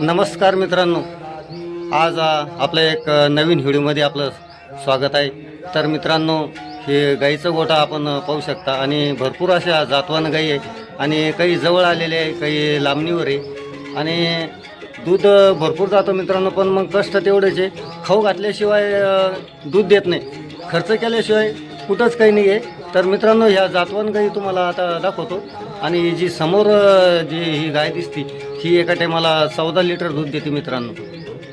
नमस्कार मित्रांनो. आज आपलं आपल्या एक नवीन व्हिडिओमध्ये आपलं स्वागत आहे. तर मित्रांनो हे गाईचं गोठा आपण पाहू शकता. आणि भरपूर अशा जातवान गाई आहे. आणि काही जवळ आलेले आहे काही लांबणीवर आहे. आणि दूध भरपूर जातं मित्रांनो पण मग कष्ट तेवढेच आहे. खाऊ घातल्याशिवाय दूध देत नाही. खर्च केल्याशिवाय कुठंच काही नाही आहे. तर मित्रांनो ह्या जातवान गाई तुम्हाला आता दाखवतो. आणि जी समोर जी ही गाय दिसती ही एका टायमाला चौदा लिटर दूध देते मित्रांनो.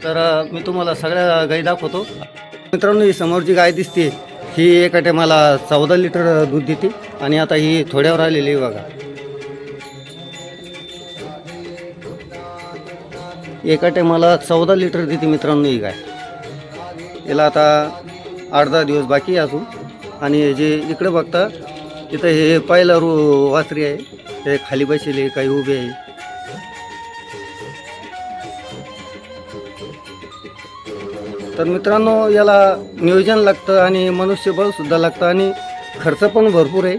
तर मी तुम्हाला सगळ्या गाई दाखवतो. मित्रांनो ही समोर जी गाय दिसते ही एका टायमाला चौदा लिटर दूध देते आणि आता ही थोड्यावर आलेली आहे बघा. एका टायमाला चौदा लिटर देते मित्रांनो ही गाय. याला आता आठ दहा दिवस बाकी आहे अजून. आणि जे इकडे बघता तिथं हे पहिला रू वासरी आहे. ते खाली बसलेले काही उभे आहे. तर मित्रांनो याला नियोजन लागतं आणि मनुष्यबळसुद्धा लागतं आणि खर्च पण भरपूर आहे.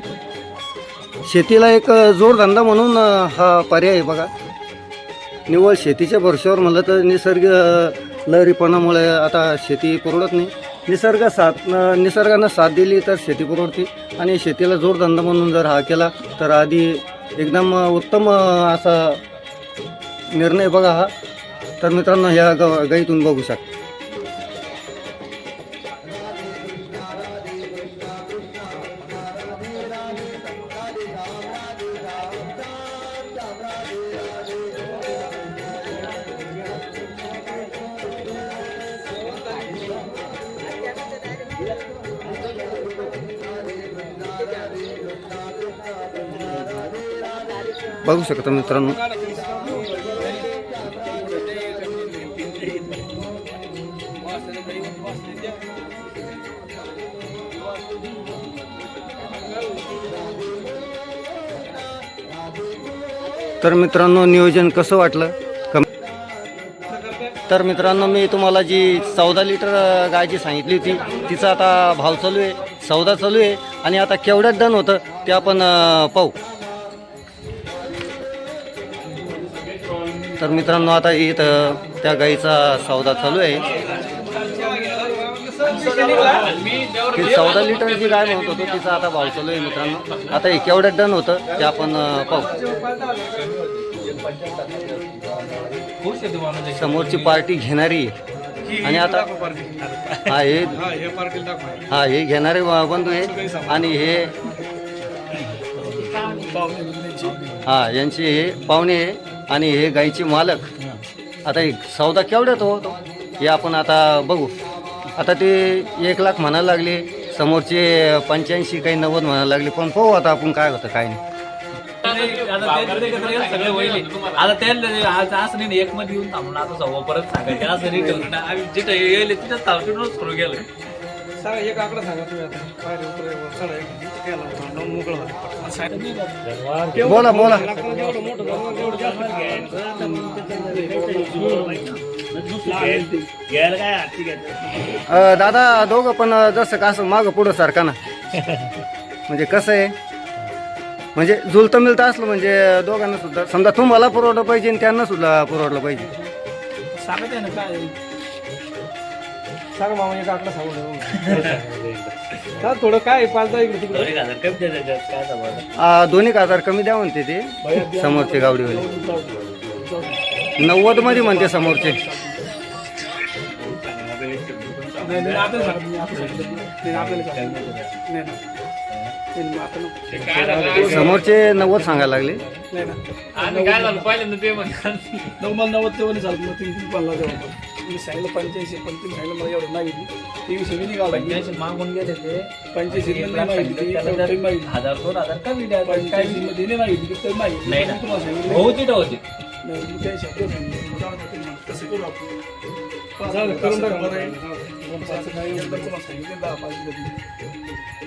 शेतीला एक जोडधंदा म्हणून हा पर्याय आहे बघा. निव्वळ शेतीच्या भरशावर म्हणलं तर निसर्ग लहरीपणामुळे आता शेती परवडत नाही. निसर्ग साथ निसर्गानं साथ दिली तर शेती परवडते. आणि शेतीला जोडधंदा म्हणून जर हा केला तर आधी एकदम उत्तम असा निर्णय बघा हा. तर मित्रांनो ह्या ग गाईतून बघू शकता. बघू शकता मित्रांनो. तर मित्रांनो नियोजन कसं वाटलं? कम तर मित्रांनो मी तुम्हाला जी चौदा लिटर गायची गाय जी सांगितली होती तिचा आता भाव चालू आहे सौदा चालू आहे आणि आता केवढ्यात डन होतं ते आपण पाहू. तर मित्रांनो आता इथं त्या गाईचा सौदा चालू आहे. ती चौदा लिटर जी गाय म्हणत होतो तिचा आता भाव चालू आहे मित्रांनो. आता एक केवढ्यात डन होतं ते आपण पाहू. समोरची पार्टी घेणारी आहे. आणि आता हा हे हा हे घेणारे बंधू आहे. आणि हे हा यांचे हे पाहुणे आहे. आणि हे गाईचे मालक. आता एक सौदा केवढ्यात होतो? हे आपण आता बघू. आता ते एक लाख म्हणायला लागले. समोरचे पंच्याऐंशी काही नव्वद म्हणायला लागले. पण पाहू आता आपण काय होतं काय नाही. आता ते- आज नाही एक मध्ये येऊन थांबून आता सव्वा परत सांगायचे. असं नाही जिथं येईल तिथं थांबून सुरू केलं. सांगा एक आकडा सांगा तुम्ही आता. पायरी उतरायवर चढा एक. केला होता नऊ मोकळं होतं. सांगा. बोला बोला. लाकडं जेवढं मोठं झालं तेवढं जास्त अ, दादा दोघं पण जसं का असं मागं पुढं सारखा ना. म्हणजे कसं आहे? म्हणजे जुलतं मिळतं असलं म्हणजे दोघांना सुद्धा समजा तुम्हाला पुरवलं पाहिजे आणि त्यांना सुद्धा पुरवलं पाहिजे. सांगत आहे ना काय? सांगा मामा एक आकडा सांगू नये. हा थोडं काय पाच दहा इकडे तिकडे. आ, दोन एक हजार कमी द्या म्हणते ते समोरचे गावडीवाले नव्वदमध्ये म्हणते समोरचे नाही, नाही, आपल्याला सांगा तुम्ही, आपल्याला सांगा. नाही, आपल्याला सांगा. नाही ना. नाही ना, आपण- समोरचे नव्वद सांगायला लागले नाही ना. आम्ही काय झालं पहिल्यांदा पेमेंट नऊ मला नव्वद तेव्हा नाही चालत मग तीन पन्नास तेव्हा मी सांगितलं पंच्याऐंशी पण तुम्ही सांगितलं मला एवढं माहिती तेवीसशे मी निघाला पंच्याऐंशी मागून गेले ते पंच्याऐंशी माहिती ती, माहिती हजार दोन हजार कमी द्या पंच्याऐंशी मध्ये नाही माहिती तर माहिती नाही ना. मी तुम्हाला सांगितलं. हो तिथं होते नाही, मी त्या शब्द सांगितले. जाऊ दे, तुम्ही म्हणा. तसं करू आपण. जाऊ दे, करून टाका बरं आहे. असं काही एकदा तुम्हाला सांगितलं, दहा पाच दिवस.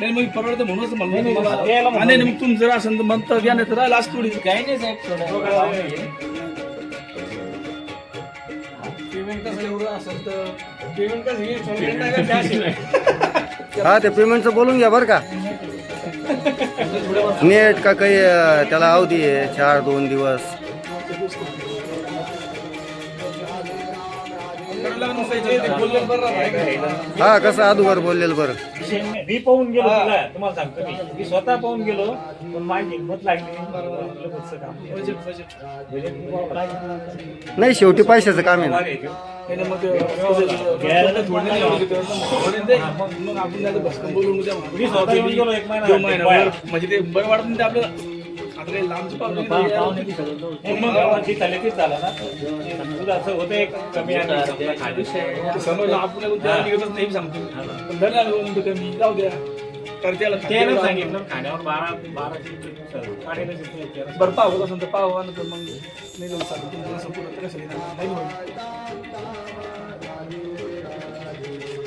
नाही मग परवडतं म्हणूनच म्हणलं. तुम्हाला. आणि नाही, मग तुम्ही जर असेल तर म्हणता या नाही तर असं थोडी काही नाही साहेब थोडं पेमेंट कसं एवढं असेल तर पेमेंट कसं हे पेमेंट नाही. का cash आहे? हा ते पेमेंटचं बोलून घ्या बरं का. नेट का काही अं, त्याला अवधी आहे चार दोन दिवस. हा कसं अदुगर बोललेलं बरं. मी पाहून गेलो तुला तुम्हाला सांगतो मी. मी स्वतः पाहून गेलो पण माझी हिंमत लागली आपलं काम. बजेट. नाही शेवटी पैशाचं काम आहे ना. मी स्वतः येऊन गेलो एक महिना. म्हणजे ते बरं वाटत नाही ते आपल्याला. नाही, मग गावाची चालली तीच झालं ना. तुझं असं होतं एक कमी समजलं आपण निघतच नाही सांगतो पण धरलं मिनिटं कमी. जाऊ द्या. कारण त्याला ते नाही सांगितलं खाण्यावर बारा बाराशे काढायला शिकतो बरं पाव होत असेल तर पाव आणि तर मग नाही जाऊ सांगतो तुमचं असं पुरं तर कसं येणार? नाही होईल. नाही,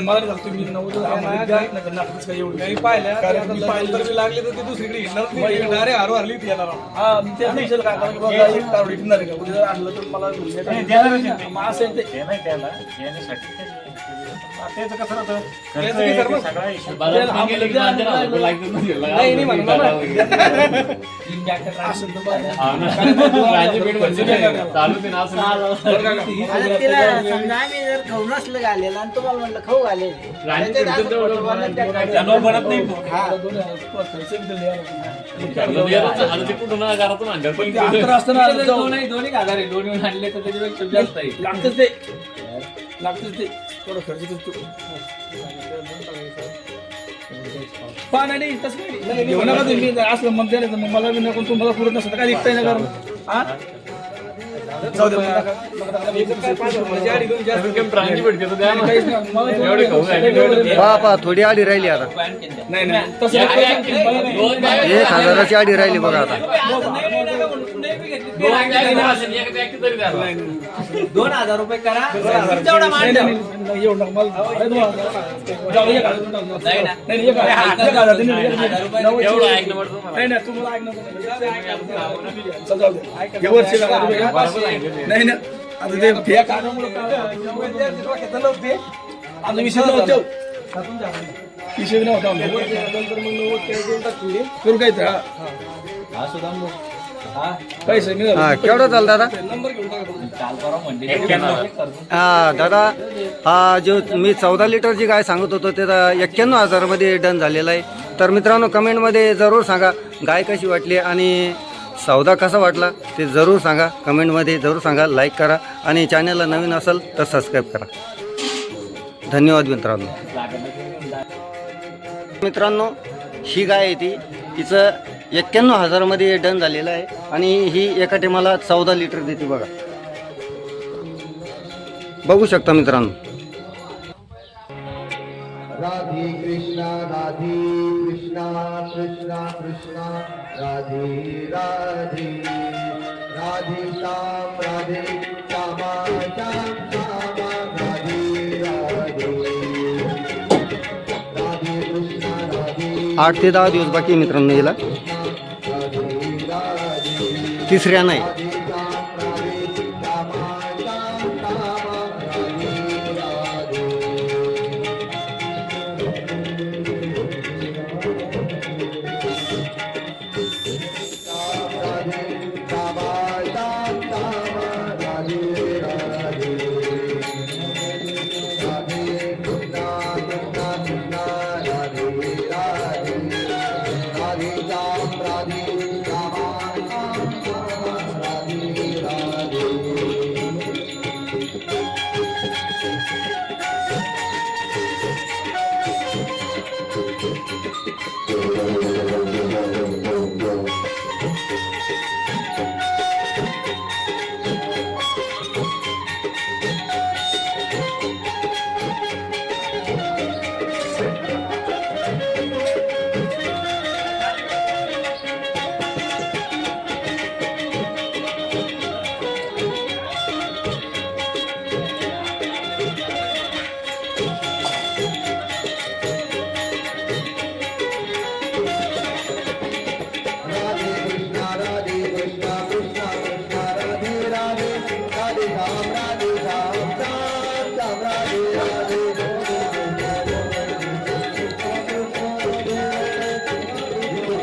मला सांगतो मी नव्वद आम्हाला द्या, नाही तर नाटकच काही एवढं नाही पाहिलं कारण मी पाहिलं. तर मी लागले तर ते दुसरीकडे घेणार डायरेक्ट हारू हरली ती येणार हा मी काय कारण की? बाबा एक आणलं तर मला असं आहे ते ते नाही त्याला येण्यासाठी ते- त्याचं कसं होतं खर्च त्याचं आहे, काय ते करणार? सगळा हिशोब. बाजारात नाही गेलं की मानते ना, आपण लागतं लागतं. नाही नाही म्हणून मला असं तर बरं. माझी पेट भरली नाही. चालू ते ना असं बरं का का? आता तिला समजा आम्ही जर खाऊ नसलं घालेलं आणि तुम्हाला म्हणलं खाऊ घालेल राणी त्याच्यात फिरते असं तेवढं खोटं बोलणं त्या बोलायचं. त्यानं बनत नाही तो. हा. दोन हजार रुपये खर्च किती द्यायला लागतो? आता ते कुठून घरातून आणलं पण ते अंतर असतं ना त्याच्यात जाऊ. दोनही दोन्ही हजार आहे दोन्ही आणले तर त्याच्यापेक्षा जास्त आहे लागतच ते लागतच ते थोडं खर्च तसं नाही घेऊ नका तुम्ही जर असलं मग मला बी नको तुम्हाला पुरत नसतं तर काय लिखताय ना कारण हा जाऊ दे पहा पहा थोडी आडी राहिली आता नाही नाही तसं एक हजाराची आडी राहिली बघा आता दोन हजार रुपये करा नाही, तेवढा नाही, मांडव नाही, ना. आता ते फे काढामुळे आता विषय नव्हतं विषय नव्हता करू काय तर पैसे हा केवढं चाल दादा. हा दादा हा जो मी चौदा लिटरची गाय सांगत होतो ते एक्क्याण्णव हजारामध्ये डन झालेला आहे. तर मित्रांनो कमेंटमध्ये जरूर सांगा गाय कशी वाटली आणि सौदा कसा वाटला ते जरूर सांगा. कमेंटमध्ये जरूर सांगा लाईक करा आणि चॅनलला नवीन असेल तर सबस्क्राईब करा. धन्यवाद मित्रांनो. मित्रांनो ही गाय आहे ती. तिचं एक्क्याण्णव हजारामध्ये डन झालेलं आहे. आणि ही एका टेमाला चौदा लिटर देते बघा. बघू शकता मित्रांनो. राधे कृष्णा राधे कृष्णा कृष्णा कृष्णा. राधे राधे. राधे श्याम राधे श्यामा श्याम श्यामा. राधे राधे. राधे कृष्णा राधे आठ ते दहा दिवस बाकी मित्रांनो याला. तिसऱ्या नाही.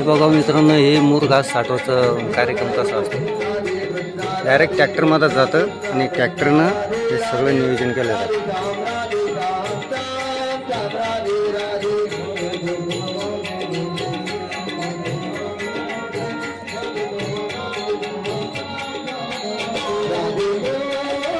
हे बघा मित्रांनो हे मूर घास साठवायचं कार्यक्रम कसा असतो. डायरेक्ट ट्रॅक्टरमध्ये जातं आणि ट्रॅक्टरनं हे सगळं नियोजन केलं जातं.